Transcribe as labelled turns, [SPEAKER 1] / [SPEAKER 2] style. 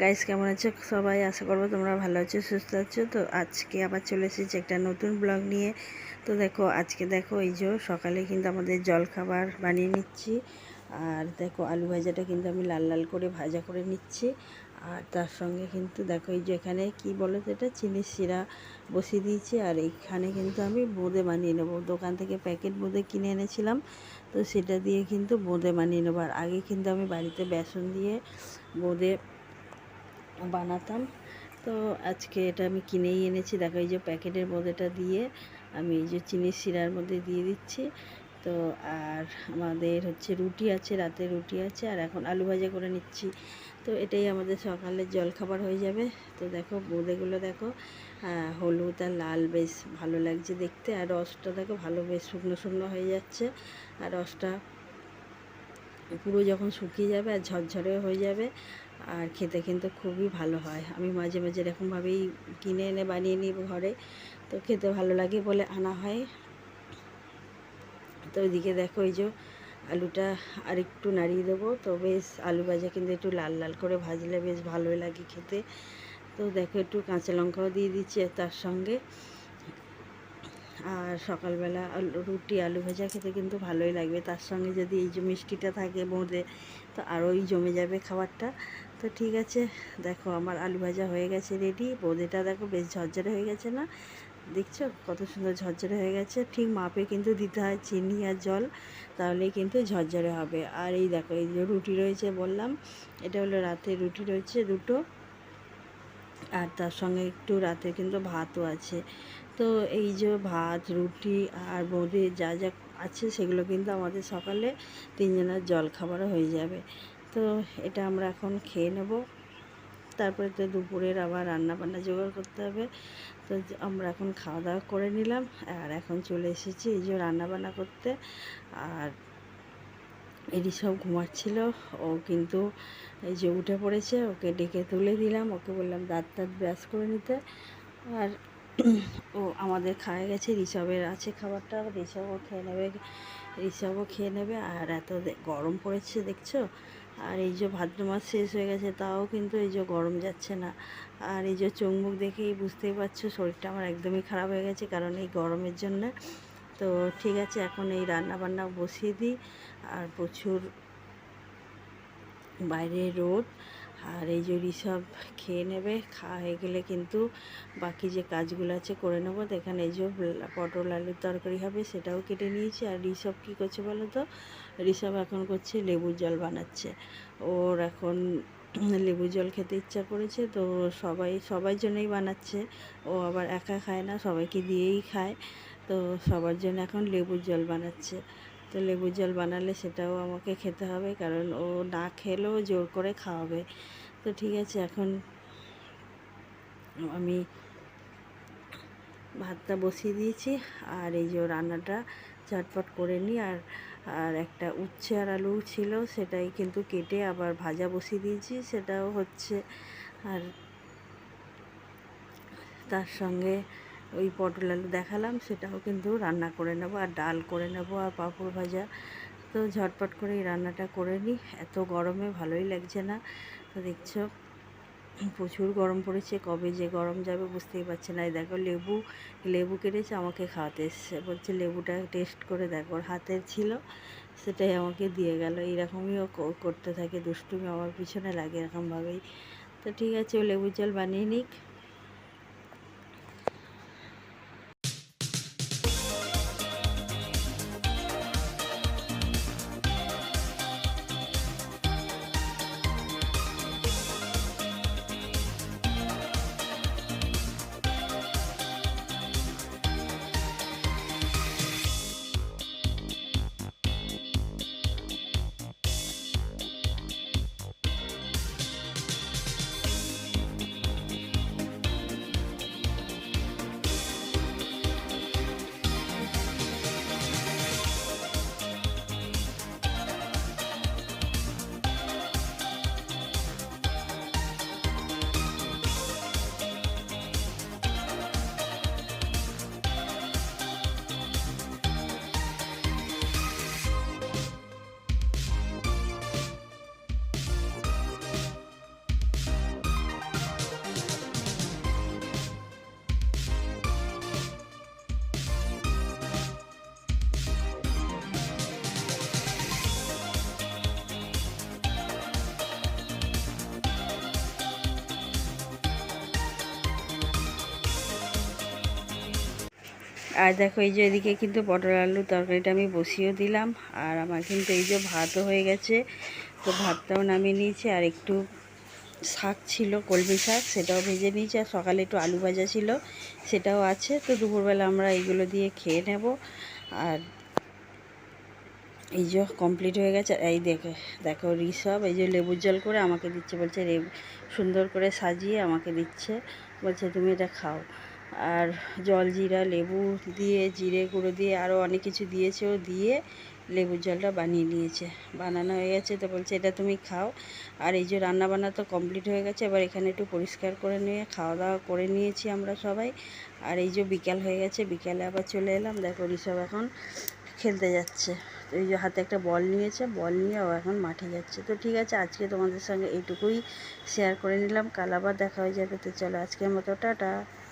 [SPEAKER 1] Guys কেমন আছো? সবাই আশা করব তোমরা ভালো আছো, সুস্থ আছো। তো আজকে আবার চলে এসেছি একটা নতুন ব্লগ নিয়ে। তো দেখো, আজকে দেখো এই যে সকালে কিন্তু আমাদের জল খাবার বানিয়ে নিচ্ছি। আর দেখো, আলু ভাজাটা কিন্তু আমি লাল লাল করে ভাজা করে নিচ্ছি। আর তার সঙ্গে কিন্তু দেখো, এই যে এখানে কী বলো তো এটা? চিনি শিরা বসিয়ে দিয়েছি। আর এইখানে কিন্তু আমি বোঁদে বানিয়ে নেব। দোকান থেকে প্যাকেট বোঁদে কিনে এনেছিলাম। তো সেটা দিয়ে কিন্তু বোঁদে বানিয়ে নেব। আর আগে কিন্তু আমি বাড়িতে বেসন দিয়ে বোঁদে বানাতাম। তো আজকে এটা আমি কিনেই এনেছি। দেখো এই যে প্যাকেটের মধ্যেটা দিয়ে আমি এই যে চিনির শিরার মধ্যে দিয়ে দিচ্ছি। তো আর আমাদের হচ্ছে রুটি আছে, রাতে রুটি আছে, আর এখন আলু ভাজা করে নিচ্ছি। তো এটাই আমাদের সকালের জলখাবার হয়ে যাবে। তো দেখো বোঁদেগুলো দেখো হলুদ আর লাল বেশ ভালো লাগছে দেখতে। আর রসটা দেখো ভালো বেশ শুকনো শুকনো হয়ে যাচ্ছে। আর রসটা পুরো যখন শুকিয়ে যাবে আর ঝরঝরে হয়ে যাবে, আর খেতে কিন্তু খুবই ভালো হয়। আমি মাঝে মাঝে এরকমভাবেই কিনে এনে বানিয়ে নিই ঘরে, তো খেতে ভালো লাগে বলে আনা হয়। তো ওইদিকে দেখো এই যে আলুটা আর একটু নাড়িয়ে দেবো। তো বেশ আলু ভাজা কিন্তু একটু লাল লাল করে ভাজলে বেশ ভালোই লাগে খেতে। তো দেখো একটু কাঁচা লঙ্কাও দিয়ে দিচ্ছি তার সঙ্গে আর সকালবেলা রুটি, আলু ভাজা খেতে কিন্তু ভালোই লাগবে। তার সঙ্গে যদি এই যে মিষ্টিটা থাকে বোঁদে তো আরোই জমে যাবে খাবারটা। তো ঠিক আছে, দেখো আমার আলু ভাজা হয়ে গেছে রেডি বোঁদেটা দেখো বেশ ঝরঝরে হয়ে গেছে না? দেখছ কত সুন্দর ঝরঝরে হয়ে গেছে। ঠিক মাপে কিন্তু দিতে হয় চিনি আর জল, তাহলেই কিন্তু ঝরঝরে হবে। আর এই দেখো, এই যে রুটি রয়েছে বললাম, এটা হলো রাতে রুটি রয়েছে দুটো। আর তার সঙ্গে একটু রাতে কিন্তু ভাতও আছে। তো এই যে ভাত, রুটি আর বোঁদে যা যা আছে সেগুলো কিন্তু আমাদের সকালে তিনজনের জল খাবারও হয়ে যাবে। তো এটা আমরা এখন খেয়ে নেব। তারপরে তো দুপুরের আবার রান্না বান্না জোগাড় করতে হবে। তো আমরা এখন খাওয়া দাওয়া করে নিলাম আর এখন চলে এসেছি এই যে রান্না বান্না করতে। আর এরই সব ঘুমাচ্ছিল। ও কিন্তু এই যে উঠে পড়েছে, ওকে ডেকে তুলে দিলাম। ওকে বললাম দাঁত দাঁত ব্রাশ করে নিতে। আর ও আমাদের খাওয়া গেছে, ঋষভের আছে খাবারটা, ঋষভও খেয়ে নেবে, ঋষভও খেয়ে নেবে, আর এত গরম পড়েছে দেখছ? আর এই যে ভাদ্র মাস শেষ হয়ে গেছে, তাও কিন্তু এই যে গরম যাচ্ছে না। আর এই যে চোখ মুখ দেখেই বুঝতেই পারছ, শরীরটা আমার একদমই খারাপ হয়ে গেছে, কারণ এই গরমের জন্য। তো ঠিক আছে, এখন এই রান্না বান্না বসিয়ে দিই, আর প্রচুর বাইরে রোদ আর এই যে ঋষভ খেয়ে নেবে, খাওয়া হয়ে গেলে কিন্তু বাকি যে কাজগুলো আছে করে নেব। তো এখানে এই যে পটল, আলুর তরকারি হবে সেটাও কেটে নিয়েছি। আর ঋষভ কী করছে বলো তো? ঋষভ এখন করছে লেবুর জল বানাচ্ছে। ওর এখন লেবু জল খেতে ইচ্ছা করেছে, তো সবাই সবাই জন্যই বানাচ্ছে। ও আবার একা খায় না, সবাইকে দিয়েই খায়। তো সবার জন্য এখন লেবুর জল বানাচ্ছে। তো লেবু জল বানালে সেটাও আমাকে খেতে হবে, কারণ ও না খেলেও জোর করে খাওয়াবে। তো ঠিক আছে, এখন আমি ভাতটা বসিয়ে দিয়েছি, আর এই যে রান্নাটা চটপট করে নিই, আর আর একটা উচ্ছে আর আলু ছিল, সেটাই কিন্তু কেটে আবার ভাজা বসিয়ে দিয়েছি, সেটাও হচ্ছে। আর তার সঙ্গে ওই পটল আলু দেখালাম, সেটাও কিন্তু রান্না করে নেব আর ডাল করে নেব আর পাঁপড় ভাজা। তো ঝটপট করে এই রান্নাটা করে নিই। এত গরমে ভালোই লাগছে না। তো দেখছ, প্রচুর গরম পড়েছে, কবে যে গরম যাবে বুঝতেই পারছে না। এই দেখো লেবু লেবু কেটেছে, আমাকে খাওয়াতে এসছে। বলছে লেবুটা টেস্ট করে দেখো, ওর হাতের ছিল, সেটাই আমাকে দিয়ে গেল। এইরকমইও করতে থাকে, দুষ্টুমি আমার পিছনে লাগে এরকমভাবেই। তো ঠিক আছে, ও লেবু জল বানিয়ে নিক। আর দেখো, এই যে এদিকে কিন্তু পটল আলুর তরকারিটা আমি বসিয়েও দিলাম, আর আমার কিন্তু এই যে ভাতও হয়ে গেছে। তো ভাতটাও নামিয়ে নিয়েছি, আর একটু শাক ছিল, কলমি শাক, সেটাও ভেজে নিয়েছি। আর সকালে একটু আলু ভাজা ছিল, সেটাও আছে। তো দুপুরবেলা আমরা এইগুলো দিয়ে খেয়ে নেব। আর এই যে কমপ্লিট হয়ে গেছে। এই দেখে, দেখো ঋষভ, এই যে লেবুর জল করে আমাকে দিচ্ছে, বলছে সুন্দর করে সাজিয়ে আমাকে দিচ্ছে। বলছে, তুমি এটা খাও। আর জল জিরা, লেবু দিয়ে, জিরে গুঁড়ো দিয়ে আরও অনেক কিছু দিয়েছে। ও দিয়ে লেবুর জলটা বানিয়ে নিয়েছে। বানানো হয়ে গেছে তো বলছে, এটা তুমি খাও। আর এই যে রান্না বান্না তো কমপ্লিট হয়ে গেছে, এবার এখানে একটু পরিষ্কার করে নিয়ে খাওয়া দাওয়া করে নিয়েছি আমরা সবাই। আর এই যে বিকাল হয়ে গেছে, বিকালে আবার চলে এলাম। দেখো ঋষভ এখন খেলতে যাচ্ছে। তো এই যে হাতে একটা বল নিয়েছে, বল নিয়ে ও এখন মাঠে যাচ্ছে। তো ঠিক আছে, আজকে তোমাদের সঙ্গে এইটুকুই শেয়ার করে নিলাম। কাল আবার দেখা হয়ে যাবে। তো চলো আজকের মতো, টাটা।